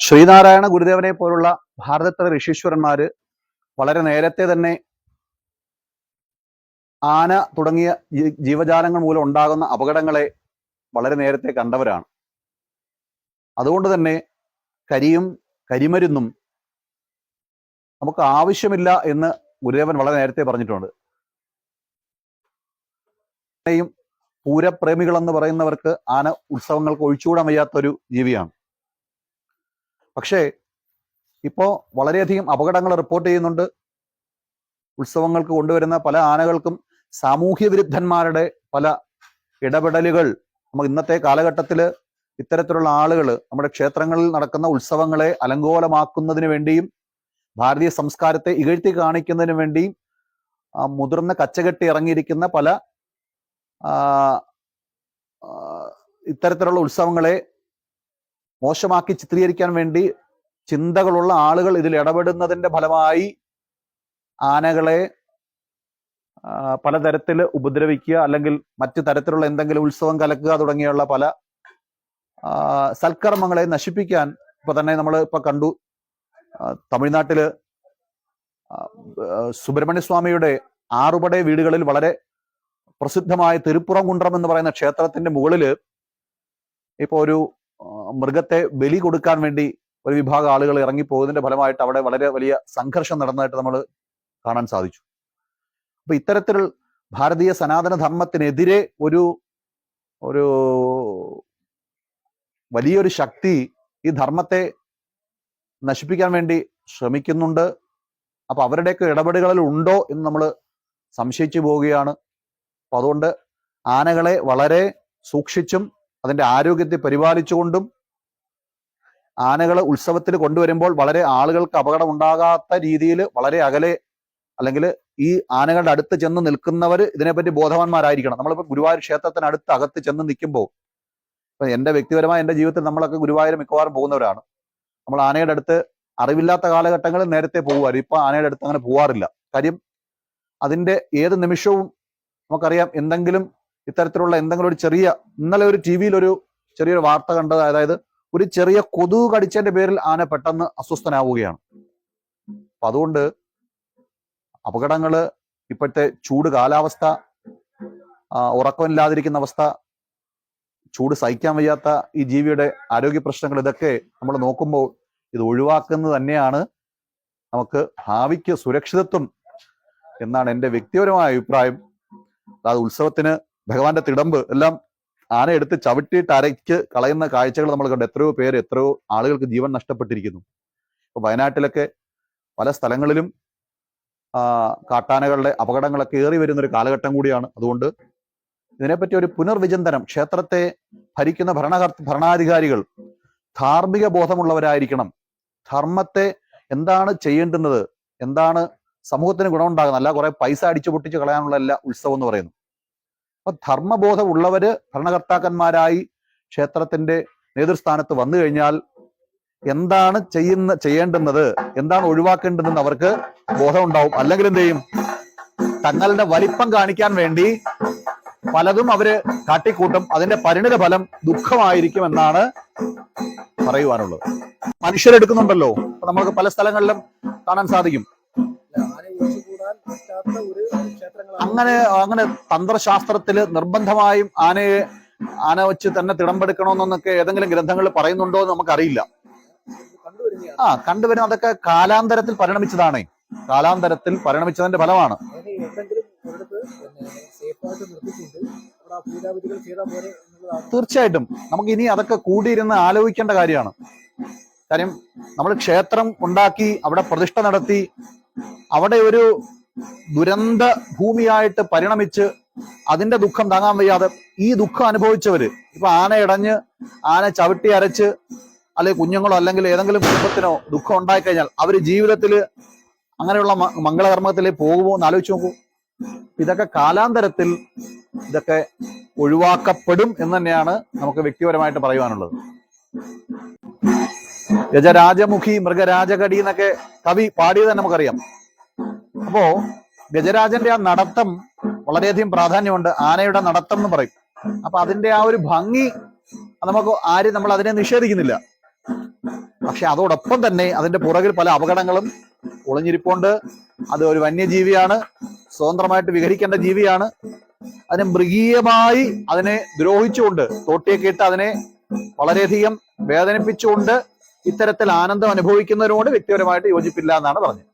ശ്രീനാരായണ ഗുരുദേവനെ പോലുള്ള ഭാരതത്തിലെ ഋഷീശ്വരന്മാര് വളരെ നേരത്തെ തന്നെ ആന തുടങ്ങിയ ജീവജാലങ്ങൾ മൂലം ഉണ്ടാകുന്ന അപകടങ്ങളെ വളരെ നേരത്തെ കണ്ടവരാണ്. അതുകൊണ്ട് തന്നെ കരിയും കരിമരുന്നും നമുക്ക് ആവശ്യമില്ല എന്ന് ഗുരുദേവൻ വളരെ നേരത്തെ പറഞ്ഞിട്ടുണ്ട്. പൂരപ്രേമികൾ എന്ന് പറയുന്നവർക്ക് ആന ഉത്സവങ്ങൾക്ക് ഒഴിച്ചുകൂടാൻ വയ്യാത്തൊരു ജീവിയാണ്. പക്ഷേ ഇപ്പോൾ വളരെയധികം അപകടങ്ങൾ റിപ്പോർട്ട് ചെയ്യുന്നുണ്ട്. ഉത്സവങ്ങൾക്ക് കൊണ്ടുവരുന്ന പല ആനകൾക്കും സാമൂഹ്യ വിരുദ്ധന്മാരുടെ പല ഇടപെടലുകൾ. നമുക്ക് ഇന്നത്തെ കാലഘട്ടത്തിൽ ഇത്തരത്തിലുള്ള ആളുകൾ നമ്മുടെ ക്ഷേത്രങ്ങളിൽ നടക്കുന്ന ഉത്സവങ്ങളെ അലങ്കോലമാക്കുന്നതിന് വേണ്ടിയും ഭാരതീയ സംസ്കാരത്തെ ഇകഴ്ത്തി കാണിക്കുന്നതിന് വേണ്ടിയും മുതിർന്ന കച്ചകെട്ടി ഇറങ്ങിയിരിക്കുന്ന പല ഇത്തരത്തിലുള്ള ഉത്സവങ്ങളെ മോശമാക്കി ചിത്രീകരിക്കാൻ വേണ്ടി ചിന്തകളുള്ള ആളുകൾ ഇതിൽ ഇടപെടുന്നതിന്റെ ഫലമായി ആനകളെ പലതരത്തിൽ ഉപദ്രവിക്കുക അല്ലെങ്കിൽ മറ്റു തരത്തിലുള്ള എന്തെങ്കിലും ഉത്സവം കലക്കുക തുടങ്ങിയുള്ള പല സൽക്കർമ്മങ്ങളെ നശിപ്പിക്കാൻ ഇപ്പൊ തന്നെ നമ്മൾ ഇപ്പൊ കണ്ടു. തമിഴ്നാട്ടിൽ സുബ്രഹ്മണ്യ സ്വാമിയുടെ ആറുപടെ വീടുകളിൽ വളരെ പ്രസിദ്ധമായ തിരുപ്പുറം കുണ്ട്രം എന്ന് പറയുന്ന ക്ഷേത്രത്തിന്റെ മുകളിൽ ഇപ്പോൾ ഒരു മൃഗത്തെ ബലി കൊടുക്കാൻ വേണ്ടി ഒരു വിഭാഗം ആളുകൾ ഇറങ്ങിപ്പോയതിന്റെ ഫലമായിട്ട് അവിടെ വളരെ വലിയ സംഘർഷം നടന്നതായിട്ട് നമ്മൾ കാണാൻ സാധിച്ചു. അപ്പൊ ഇത്തരത്തിൽ ഭാരതീയ സനാതന ധർമ്മത്തിനെതിരെ ഒരു ഒരു വലിയൊരു ശക്തി ഈ ധർമ്മത്തെ നശിപ്പിക്കാൻ വേണ്ടി ശ്രമിക്കുന്നുണ്ട്. അപ്പൊ അവരുടെയൊക്കെ ഇടപെടലുകളിൽ ഉണ്ടോ എന്ന് നമ്മൾ സംശയിച്ചു പോവുകയാണ്. അപ്പൊ അതുകൊണ്ട് ആനകളെ വളരെ സൂക്ഷിച്ചും അതിന്റെ ആരോഗ്യത്തെ പരിപാലിച്ചുകൊണ്ടും ആനകളെ ഉത്സവത്തിൽ കൊണ്ടുവരുമ്പോൾ വളരെ ആളുകൾക്ക് അപകടം ഉണ്ടാകാത്ത രീതിയിൽ വളരെ അകലെ അല്ലെങ്കിൽ ഈ ആനകളുടെ അടുത്ത് ചെന്ന് നിൽക്കുന്നവർ ഇതിനെപ്പറ്റി ബോധവാന്മാരായിരിക്കണം. നമ്മളിപ്പോൾ ഗുരുവായൂർ ക്ഷേത്രത്തിനടുത്ത് അകത്ത് ചെന്ന് നിൽക്കുമ്പോൾ ഇപ്പൊ എന്റെ വ്യക്തിപരമായ എന്റെ ജീവിതത്തിൽ നമ്മളൊക്കെ ഗുരുവായൂർ മിക്കവാറും പോകുന്നവരാണ്. നമ്മൾ ആനയുടെ അടുത്ത് അറിവില്ലാത്ത കാലഘട്ടങ്ങളിൽ നേരത്തെ പോകുമായിരുന്നു ഇപ്പൊ ആനയുടെ അടുത്ത് അങ്ങനെ പോവാറില്ല. കാര്യം അതിന്റെ ഏത് നിമിഷവും നമുക്കറിയാം എന്തെങ്കിലും ഇത്തരത്തിലുള്ള എന്തെങ്കിലും ഒരു ചെറിയ ഇന്നലെ ഒരു ടി വിയിൽ ഒരു ചെറിയൊരു വാർത്ത കണ്ടത് അതായത് ഒരു ചെറിയ കൊതുക് കടിച്ചതിന്റെ പേരിൽ ആന പെട്ടെന്ന് അസ്വസ്ഥനാവുകയാണ്. അപ്പൊ അതുകൊണ്ട് അപകടങ്ങൾ ഇപ്പോഴത്തെ ചൂട് കാലാവസ്ഥ ഉറക്കമില്ലാതിരിക്കുന്ന അവസ്ഥ ചൂട് സഹിക്കാൻ വയ്യാത്ത ഈ ജീവിയുടെ ആരോഗ്യ പ്രശ്നങ്ങൾ ഇതൊക്കെ നമ്മൾ നോക്കുമ്പോൾ ഇത് ഒഴിവാക്കുന്നത് തന്നെയാണ് നമുക്ക് ഭാവിക്ക് സുരക്ഷിതത്വം എന്നാണ് എന്റെ വ്യക്തിപരമായ അഭിപ്രായം. അതായത് ഉത്സവത്തിന് ഭഗവാന്റെ തിടമ്പ് എല്ലാം ആന എടുത്ത് ചവിട്ടിയിട്ട് അരയ്ക്ക് കളയുന്ന കാഴ്ചകൾ നമ്മൾ കണ്ടു എത്രയോ പേര് എത്രയോ ആളുകൾക്ക് ജീവൻ നഷ്ടപ്പെട്ടിരിക്കുന്നു. ഇപ്പൊ വയനാട്ടിലൊക്കെ പല സ്ഥലങ്ങളിലും കാട്ടാനകളുടെ അപകടങ്ങളൊക്കെ ഏറി വരുന്ന ഒരു കാലഘട്ടം കൂടിയാണ്. അതുകൊണ്ട് ഇതിനെപ്പറ്റി ഒരു പുനർവിചിന്തനം ക്ഷേത്രത്തെ ഭരിക്കുന്ന ഭരണകർ ഭരണാധികാരികൾ ധാർമ്മിക ബോധമുള്ളവരായിരിക്കണം. ധർമ്മത്തെ എന്താണ് ചെയ്യേണ്ടുന്നത്? എന്താണ് സമൂഹത്തിന് ഗുണമുണ്ടാകുന്ന അല്ല കുറെ പൈസ അടിച്ചു പൊട്ടിച്ച് കളയാനുള്ള അല്ല ഉത്സവം എന്ന് പറയുന്നു. അപ്പൊ ധർമ്മബോധം ഉള്ളവര് ഭരണകർത്താക്കന്മാരായി ക്ഷേത്രത്തിന്റെ നേതൃസ്ഥാനത്ത് വന്നു കഴിഞ്ഞാൽ എന്താണ് ചെയ്യുന്ന ചെയ്യേണ്ടുന്നത് എന്താണ് ഒഴിവാക്കേണ്ടതെന്ന് അവർക്ക് ബോധം ഉണ്ടാവും അല്ലെങ്കിൽ എന്ത് ചെയ്യും? തങ്ങളുടെ വലിപ്പം കാണിക്കാൻ വേണ്ടി പലതും അവർ കാട്ടിക്കൂട്ടും. അതിന്റെ പരിണിത ഫലം ദുഃഖമായിരിക്കും എന്നാണ് പറയുവാനുള്ളത്. മനുഷ്യരെടുക്കുന്നുണ്ടല്ലോ. നമുക്ക് പല സ്ഥലങ്ങളിലും കാണാൻ സാധിക്കും. അങ്ങനെ അങ്ങനെ തന്ത്രശാസ്ത്രത്തിൽ നിർബന്ധമായും ആനയെ ആന വെച്ച് തന്നെ തിടമ്പെടുക്കണമെന്നൊക്കെ ഏതെങ്കിലും ഗ്രന്ഥങ്ങളിൽ പറയുന്നുണ്ടോ എന്ന് നമുക്കറിയില്ല. ആ കണ്ടുവരുന്ന അതൊക്കെ കാലാന്തരത്തിൽ പരിണമിച്ചതാണേ. കാലാന്തരത്തിൽ പരിണമിച്ചതിന്റെ ഫലമാണ്. തീർച്ചയായിട്ടും. നമുക്ക് ഇനി അതൊക്കെ കൂടിയിരുന്ന് ആലോചിക്കേണ്ട കാര്യമാണ്. കാര്യം നമ്മൾ ക്ഷേത്രം ഉണ്ടാക്കി അവിടെ പ്രതിഷ്ഠ നടത്തി അവിടെ ഒരു ദുരന്ത ഭൂമിയായിട്ട് പരിണമിച്ച് അതിന്റെ ദുഃഖം താങ്ങാൻ വയ്യാതെ ഈ ദുഃഖം അനുഭവിച്ചവര് ഇപ്പൊ ആന ഇടഞ്ഞ് ആന ചവിട്ടി അരച്ച് അല്ലെങ്കിൽ കുഞ്ഞുങ്ങളോ അല്ലെങ്കിൽ ഏതെങ്കിലും കുടുംബത്തിനോ ദുഃഖം ഉണ്ടായി കഴിഞ്ഞാൽ അവർ ജീവിതത്തിൽ അങ്ങനെയുള്ള മംഗളകർമ്മത്തിലേ പോകുമോ എന്ന് ആലോചിച്ച് നോക്കൂ. ഇതൊക്കെ കാലാന്തരത്തിൽ ഇതൊക്കെ ഒഴിവാക്കപ്പെടും എന്ന് തന്നെയാണ് നമുക്ക് വ്യക്തിപരമായിട്ട് പറയുവാനുള്ളത്. ഗജരാജമുഖി മൃഗരാജകടി എന്നൊക്കെ കവി പാടിയത് നമുക്കറിയാം. അപ്പോ ഗജരാജന്റെ ആ നടത്തം വളരെയധികം പ്രാധാന്യമുണ്ട്. ആനയുടെ നടത്തം എന്ന് പറയും. അപ്പൊ അതിന്റെ ആ ഒരു ഭംഗി നമുക്ക് ആരും നമ്മൾ അതിനെ നിഷേധിക്കുന്നില്ല. പക്ഷെ അതോടൊപ്പം തന്നെ അതിന്റെ പുറകിൽ പല അപകടങ്ങളും ഒളിഞ്ഞിരിപ്പുണ്ട്. അത് ഒരു വന്യജീവിയാണ്. സ്വതന്ത്രമായിട്ട് വിഹരിക്കേണ്ട ജീവിയാണ്. അതിനെ മൃഗീയമായി അതിനെ ദ്രോഹിച്ചുകൊണ്ട് തോട്ടിയൊക്കെ ഇട്ട് അതിനെ വളരെയധികം വേദനിപ്പിച്ചുകൊണ്ട് ഇത്തരത്തിൽ ആനന്ദം അനുഭവിക്കുന്നതിനോട് വ്യക്തിപരമായിട്ട് യോജിപ്പില്ല എന്നാണ് പറഞ്ഞത്.